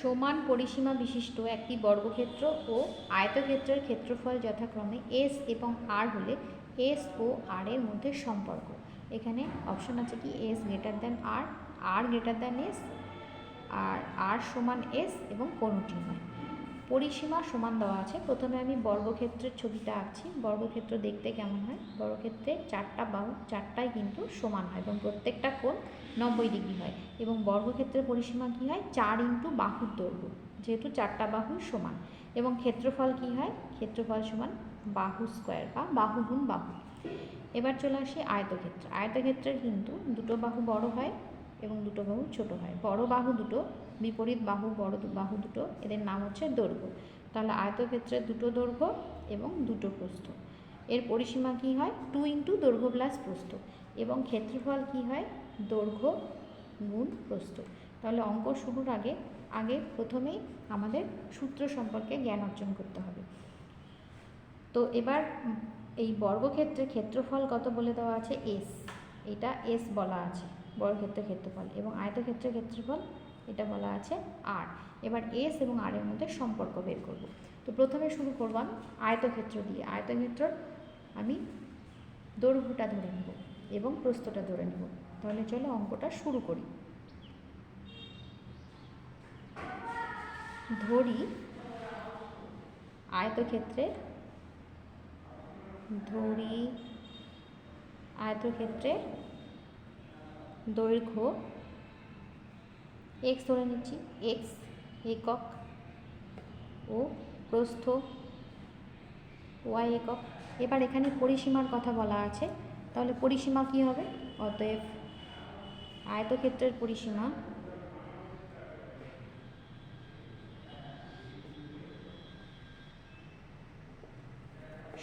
সমান পরিসীমা বিশিষ্ট একটি বর্গক্ষেত্র ও আয়তক্ষেত্রের ক্ষেত্রফল যথাক্রমে এস এবং আর হলে এস ও আর এর মধ্যে সম্পর্ক। এখানে অপশন আছে কি? S greater than r r greater than s r r সমান এস এবং কোনোটি নয়। পরিসীমা সমান দেওয়া আছে। প্রথমে আমি বর্গক্ষেত্রের ছবিটা আঁকছি। বর্গক্ষেত্র দেখতে কেমন হয়? বর্গক্ষেত্রে চারটা বাহু, চারটাই কিন্তু সমান হয় এবং প্রত্যেকটা কোণ নব্বই ডিগ্রি হয় এবং বর্গক্ষেত্রের পরিসীমা কী হয়? চার ইন্টু বাহুর দৈর্ঘ্য, যেহেতু চারটা বাহু সমান। এবং ক্ষেত্রফল কী হয়? ক্ষেত্রফল সমান বাহু স্কোয়ার বা বাহু গুণ বাহু। এবার চলে আসি আয়তক্ষেত্র। আয়তক্ষেত্রের কিন্তু দুটো বাহু বড় হয় এবং দুটো বাহু ছোট হয়। বড় বাহু দুটো, বিপরীত বাহু, বড় বাহু দুটো, এদের নাম হচ্ছে দৈর্ঘ্য। তাহলে আয়তক্ষেত্রের দুটো দৈর্ঘ্য এবং দুটো প্রস্থ। এর পরিসীমা কি হয়? টু ইন্টু দৈর্ঘ্য প্লাস প্রস্থ। এবং ক্ষেত্রফল কি হয়? দৈর্ঘ্য গুণ প্রস্থ। তাহলে অঙ্ক শুরুর আগে আগে প্রথমেই আমাদের সূত্র সম্পর্কে জ্ঞান অর্জন করতে হবে। তো এবার এই বর্গক্ষেত্রে ক্ষেত্রফল কত বলে দেওয়া আছে? এস এটা এস বলা আছে। বর্গক্ষেত্রের ক্ষেত্রফল এবং আয়তক্ষেত্রের ক্ষেত্রফল, এটা বলা আছে আর এবার এস এবং আর এর মধ্যে সম্পর্ক বের করব। তো প্রথমে শুরু করলাম আয়তক্ষেত্র দিয়ে। আয়তক্ষেত্র আমি দৈর্ঘ্যটা ধরে নেব এবং প্রস্থটা ধরে নেব। তাহলে চলো অঙ্কটা শুরু করি। ধরি আয়তক্ষেত্রের ধরি আয়তক্ষেত্রে দৈর্ঘ্য এক্স ধরে নিচ্ছি এক্স একক ও প্রস্থ ওয়াই একক। এবার এখানে পরিসীমার কথা বলা আছে, তাহলে পরিসীমা কি হবে? অতএব আয়তক্ষেত্রের পরিসীমা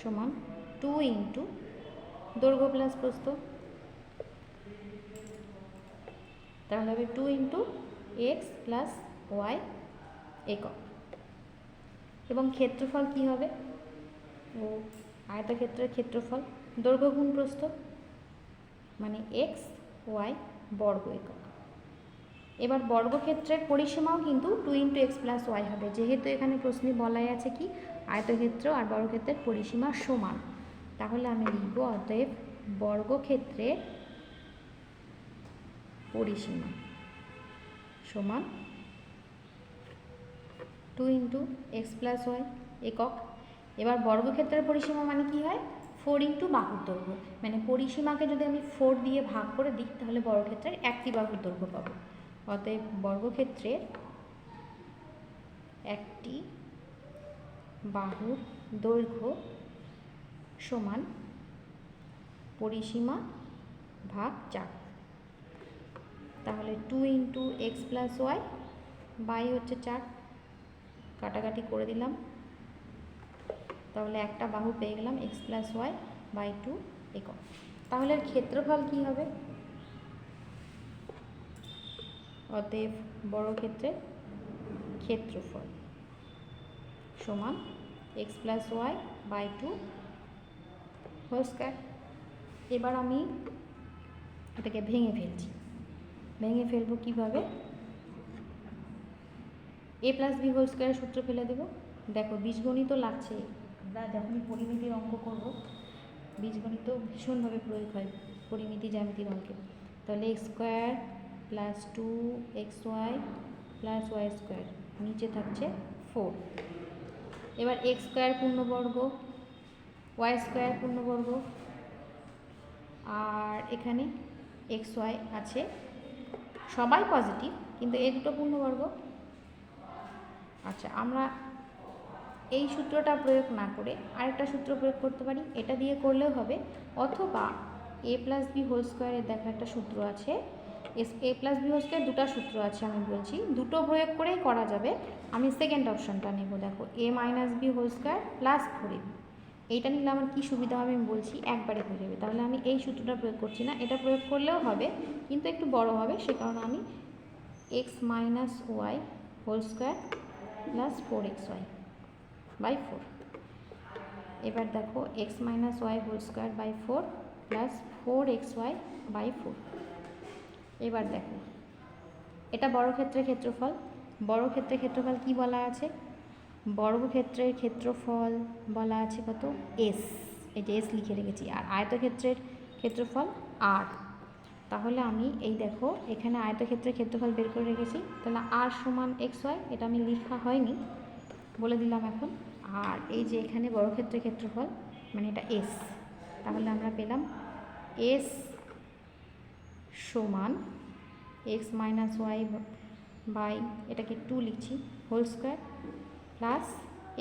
সমান টু ইন্টু দৈর্ঘ্য প্লাস প্রস্থ তাহলে হবে two into x plus y একক। এবং ক্ষেত্রফল কি হবে? ও, আয়তক্ষেত্রের ক্ষেত্রফল দৈর্ঘ্য গুণ প্রস্থ মানে এক্স ওয়াই বর্গ একক। এবার বর্গক্ষেত্রের পরিসীমাও কিন্তু two into x plus y হবে। যেহেতু এখানে প্রশ্নে বলাই আছে কি, আয়তক্ষেত্র আর বর্গক্ষেত্রের পরিসীমা সমান। তাহলে আমি লিখব অতএব বর্গক্ষেত্রের পরিসীমা সমান two into x plus y একক। এবার বর্গক্ষেত্রের পরিসীমা মানে কি হয়? ফোর ইন্টু বাহুর দৈর্ঘ্য। মানে পরিসীমাকে যদি আমি ফোর দিয়ে ভাগ করে দিই, তাহলে বর্গক্ষেত্রের একটি বাহুর দৈর্ঘ্য পাবো। অতএব বর্গক্ষেত্রের একটি বাহুর দৈর্ঘ্য সমান পরিসীমা ভাগ চার। তাহলে two into x plus y by হচ্ছে চার। কাটাকাটি করে দিলাম। তাহলে একটা বাহু পেয়ে গেলাম x plus y by two একক। তাহলে ক্ষেত্রফল কী হবে? অতএব বড় ক্ষেত্রে ক্ষেত্রফল সমান x plus y by two whole square এবার আমি এটাকে ভেঙে ফেলছি। ভেঙে ফেলব কীভাবে? এ প্লাস বি হোল স্কোয়ারের সূত্র ফেলে দেবো। দেখো, বীজগণিত লাগছে। আমরা যখনই পরিমিতির অঙ্ক করব, বীজগণিত ভীষণভাবে প্রয়োগ হয় পরিমিতি জ্যামিতির অঙ্কে। তাহলে x square plus two x y plus y square নিচে থাকছে ফোর এবার এক্স স্কোয়ার পূর্ণবর্গ ওয়াই স্কোয়ার পূর্ণবর্গ, আর এখানে এক্স ওয়াই আছে সবাই পজিটিভ, কিন্তু এই দুটো পূর্ণবর্গ। আচ্ছা আমরা এই সূত্রটা প্রয়োগ না করে আরেকটা সূত্র প্রয়োগ করতে পারি। এটা দিয়ে করলেও হবে। অথবা এ প্লাস বি হোল স্কোয়ারের দেখা একটা সূত্র আছে। A plus b whole square দুটো সূত্র আছে আমি বলছি। দুটো প্রয়োগ করেই করা যাবে। আমি সেকেন্ড অপশনটা নেব, দেখো। A minus b whole square plus four এইটা নিলে আমার কী সুবিধা হবে আমি বলছি, একবারে হয়ে যাবে। তাহলে আমি এই সূত্রটা প্রয়োগ করছি না, এটা প্রয়োগ করলেও হবে, কিন্তু একটু বড় হবে, সে কারণে আমি x minus y whole square plus four x y by four এবার দেখো x minus y whole square by four plus four x y by four এবার দেখো, এটা বড় ক্ষেত্রে ক্ষেত্রফল, বড় ক্ষেত্রে ক্ষেত্রফল কি বলা আছে? বর্গক্ষেত্রের ক্ষেত্রফল বলা আছে কত? এস এই এস লিখে রেখেছি। আর আয়তক্ষেত্রের ক্ষেত্রফল আর তাহলে আমি এই দেখো, এখানে আয়তক্ষেত্রের ক্ষেত্রফল বের করে রেখেছি। তাহলে আর সমান এক্স ওয়াই এটা আমি লেখা হয়নি। বলে দিলাম এখন। আর এই যে এখানে বর্গক্ষেত্রের ক্ষেত্রফল মানে এটা এস তাহলে আমরা পেলাম এস সমান এক্স মাইনাস ওয়াই বাই এটাকে টু লিখছি whole square plus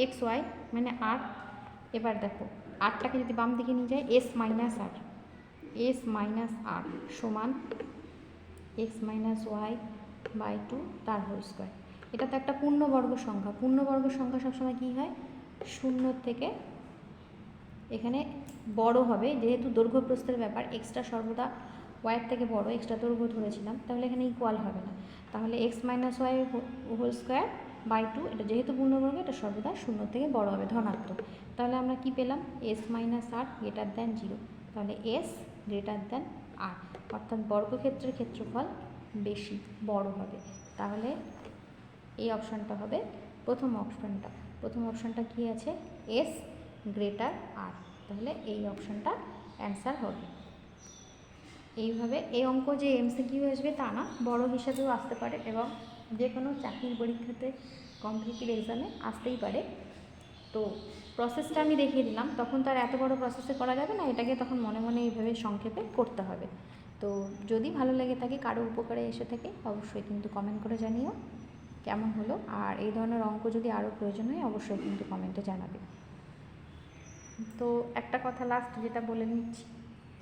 x y মানে আর এবার দেখো, আটটাকে যদি বাম দিকে নিয়ে যায় S minus R S minus R সমান x minus y by two তার হোল স্কোয়ার। এটা তো একটা পূর্ণবর্গ সংখ্যা। পূর্ণবর্গ সংখ্যা সবসময় কী হয়? শূন্য থেকে এখানে বড় হবে। যেহেতু দৈর্ঘ্য প্রস্থের ব্যাপার এক্সট্রা সর্বদা ওয়াইয়ের থেকে বড় এক্সট্রা দৈর্ঘ্য ধরেছিলাম, তাহলে এখানে ইকুয়াল হবে না। তাহলে x minus y whole square by two, এটা যেহেতু পূর্ণবর্গ, এটা সর্বদা শূন্য থেকে বড় হবে, ধনাত্মক। তাহলে আমরা কি পেলাম? S minus R greater than zero তাহলে এস গ্রেটার দ্যান আর অর্থাৎ বর্গক্ষেত্রের ক্ষেত্রফল বেশি, বড় হবে। তাহলে এই অপশানটা হবে প্রথম অপশানটা। প্রথম অপশানটা কি আছে? এস গ্রেটার আর তাহলে এই অপশানটা অ্যান্সার হবে। এইভাবে এই অঙ্ক যে এমসিকিউ আসবে তা না, বড় হিসাবেও আসতে পারে এবং যে কোনো চাকরির পরীক্ষাতে কম্পিটিটিভ এক্সামে আসতেই পারে। তো প্রসেসটা আমি দেখিয়ে দিলাম। তখন তার এত বড় প্রসেসে করা যাবে না, এটাকে তখন মনে মনে এইভাবে সংক্ষেপে করতে হবে। তো যদি ভালো লেগে থাকে, কারও উপকারে এসে থাকে, অবশ্যই কিন্তু কমেন্ট করে জানিও কেমন হলো। আর এই ধরনের অঙ্ক যদি আরও প্রয়োজন হয়, অবশ্যই কিন্তু কমেন্টে জানাবে। তো একটা কথা লাস্ট যেটা বলে নিচ্ছি।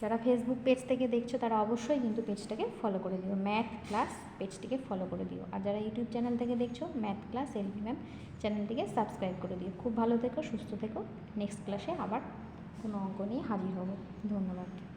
যারা ফেসবুক পেজ থেকে দেখছ, তারা অবশ্যই কিন্তু পেজটাকে ফলো করে দিও। ম্যাথ ক্লাস পেজটিকে ফলো করে দিও। আর যারা ইউটিউব চ্যানেল থেকে দেখছ ম্যাথ ক্লাস এলভি ম্যাম চ্যানেলটিকে সাবস্ক্রাইব করে দিও। খুব ভালো থেকো, সুস্থ থেকো। নেক্সট ক্লাসে আবার কোনো অঙ্ক নিয়ে হাজির হব। ধন্যবাদ।